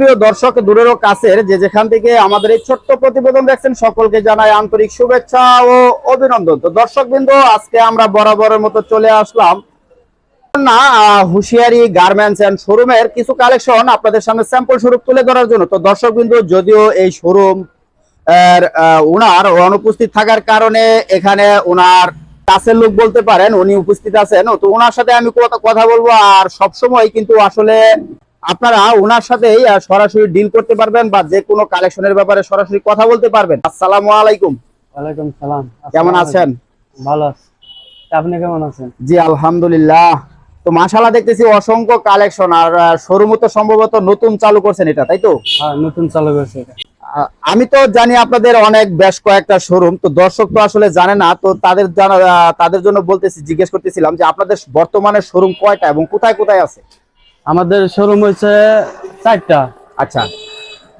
সুপ্রিয় দর্শক দূরেরও কাছের যে যেখান থেকে আমাদের এই ছোট্ট প্রতিবেদন দেখছেন, সকলকে জানাই আন্তরিক শুভেচ্ছা ও অভিনন্দন। তো দর্শক বিন্দু আজকে আমরা বরাবরের মতো চলে আসলাম। না, হুঁশিয়ারি গার্মেন্টস এন্ড শোরুমের কিছু কালেকশন আপনাদের সামনে স্যাম্পল স্বরূপ তুলে ধরার জন্য। তো দর্শক যদিও এই শোরুম উনার অনুপস্থিত থাকার কারণে এখানে উনার কাছের লোক বলতে পারেন, উনি উপস্থিত আছেন। তো ওনার সাথে আমি কথা বলব, আর সবসময় কিন্তু আসলে আপনারা ওনার সাথেই সরাসরি ডিল করতে পারবেন বা যে কোনো কালেকশনের ব্যাপারে সরাসরি কথা বলতে পারবেন। আসসালামু আলাইকুম। ওয়ালাইকুম সালাম। কেমন আছেন? ভালো আছি। আপনি কেমন আছেন? জি আলহামদুলিল্লাহ। তো মাশাআল্লাহ দেখতেছি অসংখ্য কালেকশন আর শোরুম তো সম্ভবত নতুন চালু করছেন এটা তাই তো? হ্যাঁ নতুন চালু করেছে এটা। আমি তো জানি আপনাদের অনেক বেশ কয়েকটা শোরুম তো দর্শক তো আসলে জানে না তো তাদের তাদের জন্য বলতেছি জিজ্ঞেস করতেছিলাম যে আপনাদের বর্তমানে শোরুম কয়টা এবং কোথায় কোথায় আছে? আমাদের শোরুম হচ্ছে চারটা। আচ্ছা।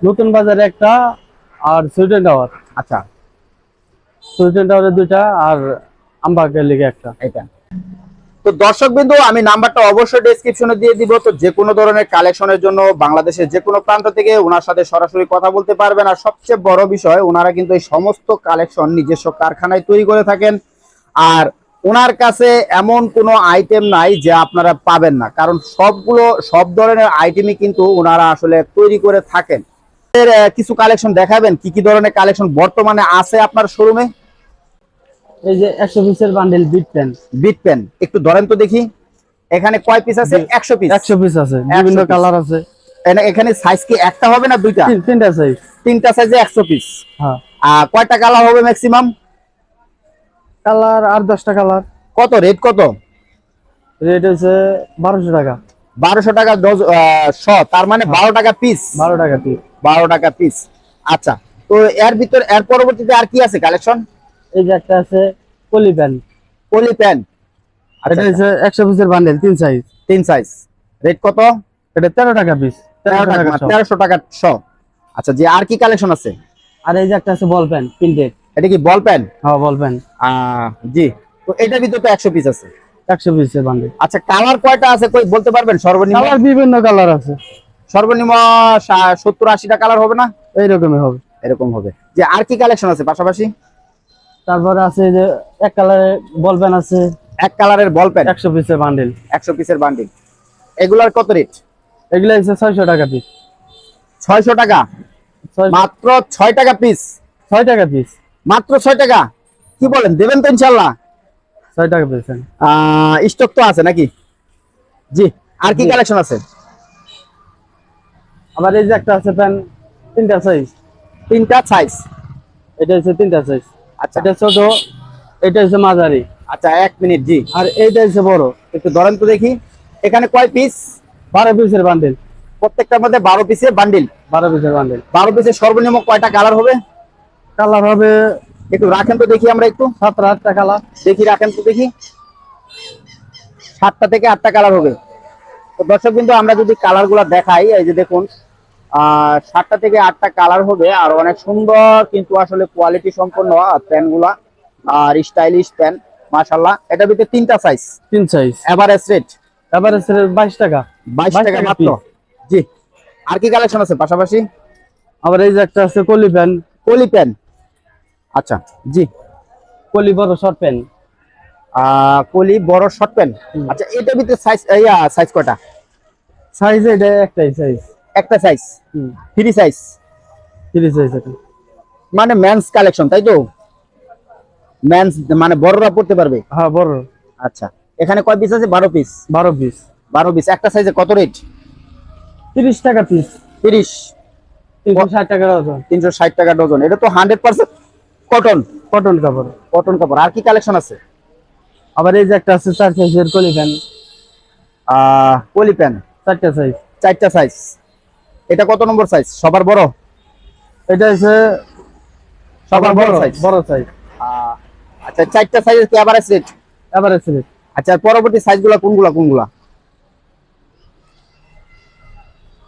নতুন বাজারে একটা আর সুইডেন টাওয়ার আচ্ছা। সুইডেন টাওয়ারে দুইটা আর আমবাগের লিগে একটা। এটা তো দর্শক বিন্দু আমি নাম্বারটা অবশ্যই ডেসক্রিপশনে দিয়ে দিব। তো যে কোনো ধরনের কালেকশনের জন্য বাংলাদেশের যে কোনো প্রান্ত থেকে ওনার সাথে সরাসরি কথা বলতে পারবেন। আর সবচেয়ে বড় বিষয় ওনারা কিন্তু এই সমস্ত কালেকশন নিজস্ব কারখানায় তৈরি করে থাকেন। আর ওনার কাছে এমন কোনো আইটেম নাই যে আপনারা পাবেন না। কারণ সবগুলো সব ধরনের আইটেমই কিন্তু ওনারা আসলে তৈরি করে থাকেন। এর, কিছু কালেকশন দেখাবেন? কি কি ধরনের কালেকশন বর্তমানে আছে আপনার শোরুমে এই যে একশো পিসের bundle bit pen bit pen একটু ধরেন তো দেখি। এখানে কয় পিস আছে? জি। একশো পিস একশো পিস আছে। বিভিন্ন। কালার আছে। এখানে সাইজ কি একটা হবে না দুইটা? তিন- তিনটা সাইজ তিনটা সাইজে একশো পিস হ্যাঁ। আর কয়টা কালার হবে ম্যাক্সিমাম কালার আর দশটা কালার। কত? রেট কত? রেট হচ্ছে বারোশো টাকা। বারোশো টাকা শ তার মানে বারো টাকা পিস বারো টাকা পিস বারো টাকা পিস আচ্ছা তো এর ভিতর এর পরবর্তীতে আর কি আছে কালেকশন এই যে একটা আছে পলি প্যান পলি প্যান এটা হচ্ছে একশো পিসের বান্ডেল তিন সাইজ তিন সাইজ রেট কত? এটা তেরো টাকা পিস টাকা তেরোশো টাকা শ। আচ্ছা যে আর কি কালেকশন আছে? আর এই যে একটা আছে বল প্যান প্রিন্টেড এটা কি বল প্যান হ্যাঁ বল প্যান জি। তো এটার ভিতরে তো একশো পিস আছে। একশো পিসের বান্ডেল আচ্ছা কালার কয়টা আছে কই বলতে পারবেন? সর্বনিম্ন? কালার বিভিন্ন কালার আছে। সর্বনিম্ন সত্তর আশিটা কালার হবে না? এইরকমই হবে। এরকম হবে। যে আর কি কালেকশন আছে পাশাপাশি? তারপরে আছে যে এক কালারের বল প্যান আছে। এক কালারের বল পেন একশো পিসের বান্ডেল একশো পিসের বান্ডিল এগুলার কত রেট এগুলো হচ্ছে ছয়শো টাকা পিস ছয়শো টাকা? মাত্র ছয় টাকা পিস ছয় টাকা পিস মাত্র ছয় টাকা? কি বলেন দেবেন তো ইনশাল্লাহ ছয় টাকা পিস স্টক তো আছে নাকি? জি আর কি কালেকশন আছে? আবার এই যে একটা আছে প্যান তিনটা সাইজ তিনটা সাইজ এটা হচ্ছে তিনটা সাইজ আচ্ছা। এটা ছোট এটা হচ্ছে মাঝারি। আচ্ছা এক মিনিট জি। আর এইটা হচ্ছে বড়। একটু ধরেন তো দেখি। এখানে কয় পিস বারো পিসের বান্ডিল প্রত্যেকটার মধ্যে বারো পিসের বান্ডিল বারো পিসের বান্ডিল বারো পিসের সর্বনিম্ন কয়টা কালার হবে? কালার হবে একটু রাখেন তো দেখি আমরা একটু সাতটা আটটা কালার। দেখি রাখেন তো দেখি। সাতটা থেকে আটটা কালার হবে। তো দর্শক কিন্তু আমরা যদি কালারগুলা দেখাই এই যে দেখুন সাতটা থেকে আটটা কালার হবে আর অনেক সুন্দর কিন্তু আসলে কোয়ালিটি সম্পন্ন প্যানগুলা আর স্টাইলিশ প্যান মাশাল্লাহ এটা ভিতরে তিনটা সাইজ তিন সাইজ এভারেজ রেট এবারে বাইশ টাকা। বাইশ 22 টাকা টাকা মাত্র। জি। আর কি কালেকশন আছে পাশাপাশি? আবার এই যে একটা আছে কলি প্যান। কলি প্যান। আচ্ছা জি। কলি বড় শর্ট প্যান আহ কলি বড় শর্ট প্যান হুম। আচ্ছা এটার ভিতরে সাইজ ইয়া সাইজ কটা সাইজ এটা একটাই সাইজ একটা size three size three size এটা। মানে মেন্স কালেকশন তাই তো? মেন্স মানে বড়রা পড়তে পারবে? হ্যাঁ বড়। আচ্ছা এখানে কয় পিস আছে? বারো পিস বারো পিস বারো পিস একটা সাইজে কত রেট তিরিশ টাকা পিস তিরিশ। তিনশো ষাট টাকা ডজন তিনশো ষাট টাকা ডজন এটা তো হান্ড্রেড পার্সেন্ট কটন কটন কাপড় কটন কাপড় আর কি কালেকশন আছে? আবার এই যে একটা আছে চার সাইজের কলি প্যান পলি প্যান চারটা সাইজ চারটা সাইজ এটা কত নম্বর সাইজ সবার বড়? এটা হচ্ছে সবার বড় সাইজ বড় সাইজ আচ্ছা চারটা সাইজ কি আবার সেট এবারে সিলেট আচ্ছা পরবর্তী সাইজগুলো কোনগুলা কোনগুলা?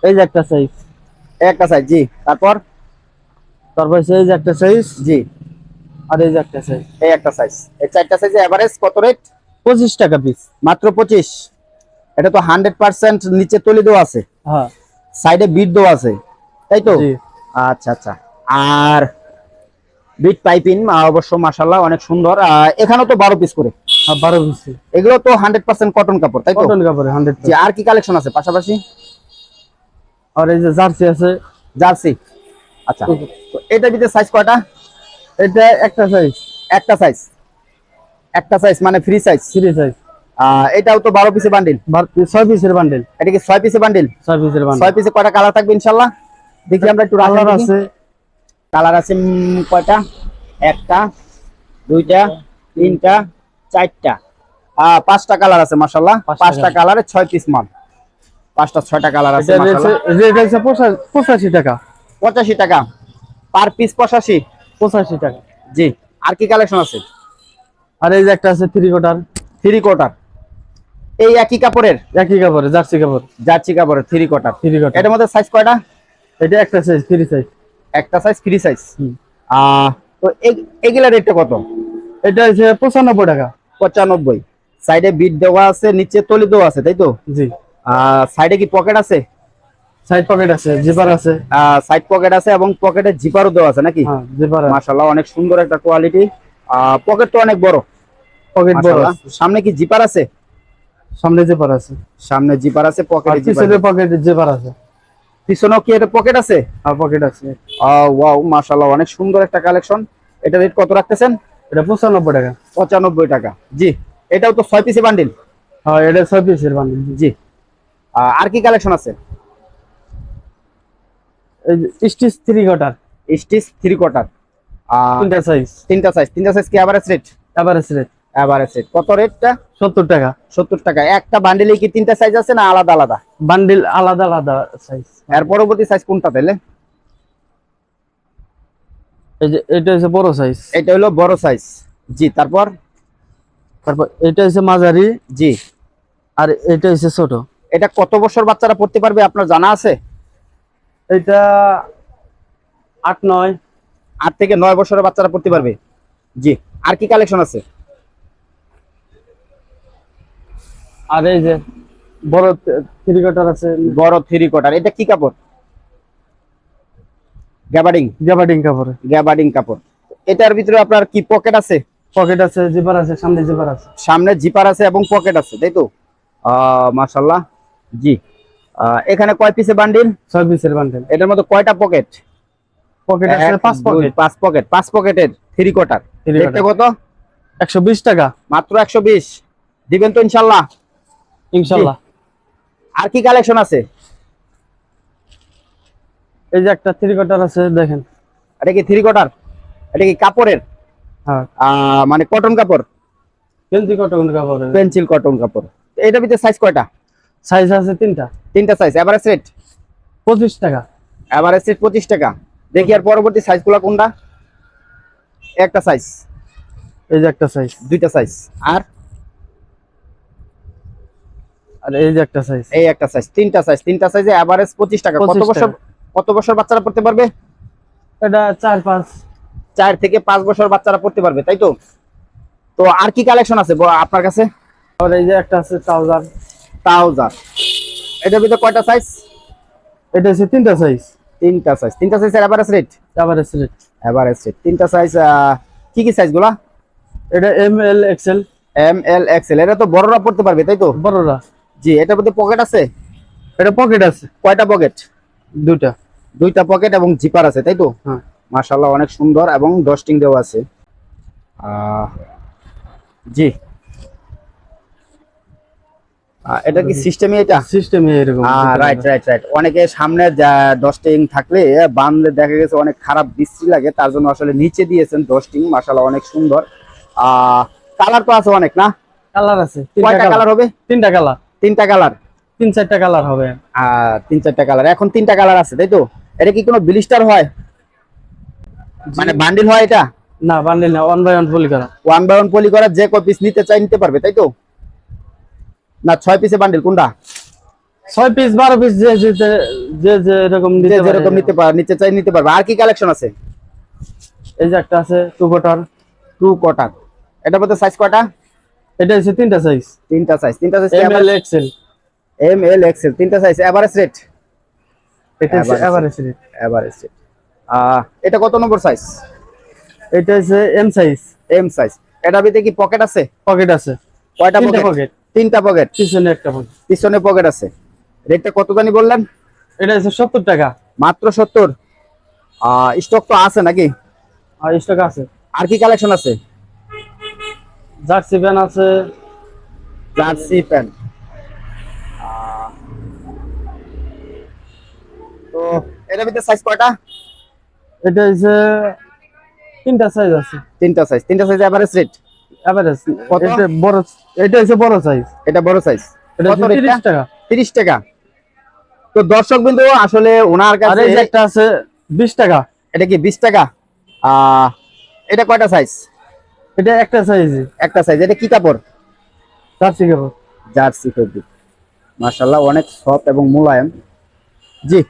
এই যে একটা সাইজ একটা সাইজ জি। তারপর? তারপর এই যে একটা সাইজ জি। আর এই একটা সাইজ এই একটা সাইজ এই চারটা সাইজে এভারেজ কত রেট পঁচিশ টাকা পিস মাত্র পঁচিশ। এটা তো হান্ড্রেড পার্সেন্ট নিচে তুলে দেওয়া আছে। হ্যাঁ। সাইডে বিট দেওয়া আছে। তাই তো? আচ্ছা আচ্ছা। আর বিট পাইপিং অবশ্য অনেক সুন্দর। এখানেও তো বারো পিস করে। আর বারো পিস এগুলো তো হান্ড্রেড পার্সেন্ট কটন কাপড় তাই তো? কটন কাপড় হান্ড্রেড আর কি কালেকশন আছে পাশাপাশি? আর এই যে জার্সি আছে। জার্সি। আচ্ছা। তো এটার ভিতরে সাইজ কয়টা? এটা একটা সাইজ একটা সাইজ একটা সাইজ মানে ফ্রি সাইজ ফ্রি সাইজ এটাও তো বারো পিসে বান্ডিল ছয় পিসের বান্ডেল এটা কি ছয় পিসে বান্ডিল ছয় পিসের বান্ডেল ছয় পিসে কয়টা কালার থাকবে ইনশাল্লাহ? দেখি আমরা একটু কালার আছে। কালার আছে কয়টা? একটা দুইটা তিনটা চারটা। পাঁচটা কালার আছে মাশাল্লাহ পাঁচটা কালারে ছয় পিস মাল। পাঁচটা ছয়টা কালার আছে রেট আছে পঁচাশি টাকা। পঁচাশি টাকা। পার পিস পঁচাশি। পঁচাশি টাকা। জি আর কি কালেকশন আছে? আর এই যে একটা আছে থ্রি কোটার থ্রি কোটার এই একই কাপড়ের? একই কাপড়ে জার্সি কাপড়। জার্সি কাপড়ের থ্রি কোটার থ্রি কোটার এটার মধ্যে সাইজ কয়টা? এটা একটা সাইজ থ্রি সাইজ একটা সাইজ ফ্রি সাইজ। তো এগ- এগুলা রেটটা কত? এটা হচ্ছে পঁচানব্বই টাকা। পঁচানব্বই। সাইডে বিট দেওয়া আছে নিচে তলি দেওয়া আছে তাই তো? জি। সাইডে কি পকেট আছে? সাইড পকেট আছে জিপার আছে। সাইড পকেট আছে এবং পকেটে জিপারও দেওয়া আছে নাকি? হ্যাঁ জিপার মাশাআল্লাহ অনেক সুন্দর একটা কোয়ালিটি পকেট তো অনেক বড়। পকেট বড় সামনে কি জিপার আছে? সামনে জিপার আছে। সামনে জিপার আছে পকেটে জিপার পিছনে পকেট জিপার আছে। পিছনেও কি এটা পকেট আছে? আর পকেট আছে। ওয়াও মাশাআল্লাহ অনেক সুন্দর একটা কালেকশন এটা রেট কত রাখতেছেন? এটা পঁচানব্বই টাকা। পঁচানব্বই টাকা। জি এটাও তো ছয় পিসে বান্ডিল হ্যাঁ এটা ছয় পিসের বান্ডেল জি। আর কি কালেকশন আছে? স্টিচ থ্রি কোটার স্টিচ থ্রি তিনটা সাইজ তিনটা সাইজ তিনটা সাইজ কি average rate rate average rate কত রেটটা সত্তর টাকা। সত্তর টাকা। একটা বান্ডিলে কি তিনটা সাইজ আছে না আলাদা আলাদা? বান্ডিল আলাদা আলাদা সাইজ এর পরবর্তী সাইজ কোনটা তাহলে? এটা হচ্ছে বড় সাইজ এটা হলো বড় সাইজ জি তারপর? তারপর এটা হচ্ছে মাঝারি। জি। আর এটা হচ্ছে ছোট। এটা কত বছর বাচ্চারা পড়তে পারবে আপনার জানা আছে? এটা আট নয়। আট থেকে নয় বছরের বাচ্চারা পড়তে পারবে? জি। আর কি কালেকশন আছে? আর এই যে বড় থ্রি কোটার আছে। বড় থ্রি কোয়ার্টার এটা কি কাপড়? গ্যাবার্ডিং গ্যাবার্ডিং কাপড়ে। গ্যাবার্ডিং কাপড়। এটার ভিতরে আপনার কি পকেট আছে? পকেট আছে জিপার আছে সামনে জিপার আছে। সামনে জিপার আছে এবং পকেট আছে তাই তো? মাশাল্লাহ জি। এখানে কয় পিসের বান্ডিল ছয় পিসের বান্ডেল এটার মধ্যে কয়টা পকেট পকেট আছে পাঁচ পকেট পাঁচ পকেট পাঁচ পকেটের থ্রি Three রেটটা কত? একশো বিশ টাকা। মাত্র একশো বিশ। দিবেন তো ইনশাল্লাহ। ইনশাল্লাহ। আর কি কালেকশন আছে? এই যে একটা থ্রি কোটার আছে দেখেন। এটা কি থ্রি কোয়ার্টার এটা কি কাপড়ের? হ্যাঁ। মানে কটন কাপড়? কেন্দ্রি কটন কাপড়ের। পেন্সিল কটন কাপড়। এটার ভিতরে সাইজ কয়টা? সাইজ আছে তিনটা। তিনটা সাইজ এভারেজ রেট পঁচিশ টাকা। এভারেজ রেট পঁচিশ টাকা। দেখি আর পরবর্তী সাইজগুলো কোনটা? একটা সাইজ এই যে একটা সাইজ দুইটা সাইজ আর? আর এই যে একটা সাইজ এই একটা সাইজ তিনটা সাইজ তিনটা সাইজে এভারেজ পঁচিশ টাকা। কত বছর কত বছর বাচ্চারা পড়তে পারবে? এটা চার পাঁচ। চার থেকে পাঁচ বছর বাচ্চারা পড়তে পারবে তাই তো? তো আর কি কালেকশন আছে আপনার কাছে? আর এই যে একটা আছে এটার ভিতরে কয়টা সাইজ এটা হচ্ছে তিনটা সাইজ তিনটা সাইজ তিনটা size average rate average rate average rate তিনটা সাইজ কি কি সাইজগুলা? এটা M L XL M L XL এটা তো বড়রা পড়তে পারবে তাই তো? বড়রা। জি এটার মধ্যে পকেট আছে? এটা পকেট আছে। কয়টা পকেট দুটা দুইটা পকেট এবং জিপার আছে তাই তো? হ্যাঁ। মাশাল্লাহ অনেক সুন্দর এবং ডস্টিং দেওয়া আছে। জি। এটা কি সিস্টেমই এটা? সিস্টেম এরকম রাইট রাইট রাইট অনেকে সামনে ডস্টিং থাকলে বানলে দেখা গেছে অনেক খারাপ বৃষ্টি লাগে তার জন্য আসলে নিচে দিয়েছেন ডস্টিং মাশাল্লাহ অনেক সুন্দর। কালার তো আছে অনেক না? কালার আছে তিনটা কয়টা কালার হবে? তিনটা কালার তিনটা কালার তিন চারটা কালার হবে। তিন চারটা কালার এখন তিনটা কালার আছে তাই তো? এটা কি কোনো ব্লিস্টার হয়? মানে বান্ডিল হয় এটা? না বান্ডিল না ওয়ান বাই ওয়ান পলি করা। ওয়ান বাই ওয়ান পলি করা যে কয় পিস নিতে চাই নিতে পারবে তাই তো? না ছয় পিসে বান্ডিল কোনটা? ছয় পিস বারো পিস যে যে যে- যে যে এরকম যে নিতে পারে। যেরকম নিতে পার নিতে চাই নিতে পারবে। আর কি কালেকশন আছে? এই যে একটা আছে টু কোটার টু কোটার এটা মধ্যে সাইজ কয়টা? এটা হচ্ছে তিনটা সাইজ তিনটা সাইজ তিনটা size M L XL M L XL তিনটা সাইজ এভারেজ রেট এটা এভারেজ রেট এভারেজ এটা কত নম্বর সাইজ এটা হচ্ছে এম সাইজ এম সাইজ এটা ভিতরে কি পকেট আছে? পকেট আছে। কয়টা পকেট তিনটা পকেট পিছনে একটা পকেট পিছনে পকেট আছে। রেটটা কত জানি বললেন? এটা হচ্ছে সত্তর টাকা। মাত্র সত্তর। স্টক তো আছে নাকি? আর স্টক আছে। আর কি কালেকশন আছে? জার্সি প্যান আছে। জার্সি প্যান্ট তো এটার ভিতরে সাইজ কয়টা? এটা হচ্ছে তিনটা সাইজ আছে। তিনটা সাইজ তিনটা সাইজ এভারেজ রেট এভারেজ এটা বড় এটা হচ্ছে বড় সাইজ এটা বড় সাইজ এটা কত হচ্ছে রেটটা? তিরিশ টাকা। তিরিশ টাকা। তো দর্শক বিন্দু আসলে ওনার কাছে এই একটা আছে টাকা। এটা কি বিশ টাকা? আহ, এটা কয়টা সাইজ এটা একটা সাইজ একটা সাইজ এটা কি কাপড়? জার্সি কাপড়। Jersey fabric. মাশাল্লাহ অনেক সফট এবং মোলায়েম। জি।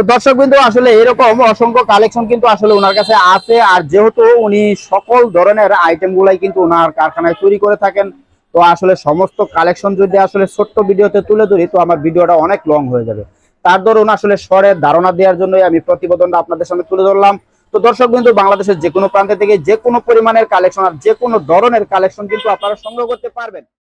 তো দর্শক বিন্দু আসলে এরকম অসংখ্য কালেকশন কিন্তু আসলে ওনার কাছে আছে। আর যেহেতু উনি সকল ধরনের আইটেম গুলাই কিন্তু ওনার কারখানায় তৈরি করে থাকেন, তো আসলে সমস্ত কালেকশন যদি আসলে ছোট্ট ভিডিওতে তুলে ধরি, তো আমার ভিডিওটা অনেক লং হয়ে যাবে। তার দরুন আসলে স্বরের ধারণা দেওয়ার জন্যই আমি প্রতিবেদনটা আপনাদের সামনে তুলে ধরলাম। তো দর্শক বিন্দু বাংলাদেশের যে কোনো প্রান্ত থেকে যে কোনো পরিমাণের কালেকশন আর যে কোনো ধরনের কালেকশন কিন্তু আপনারা সংগ্রহ করতে পারবেন।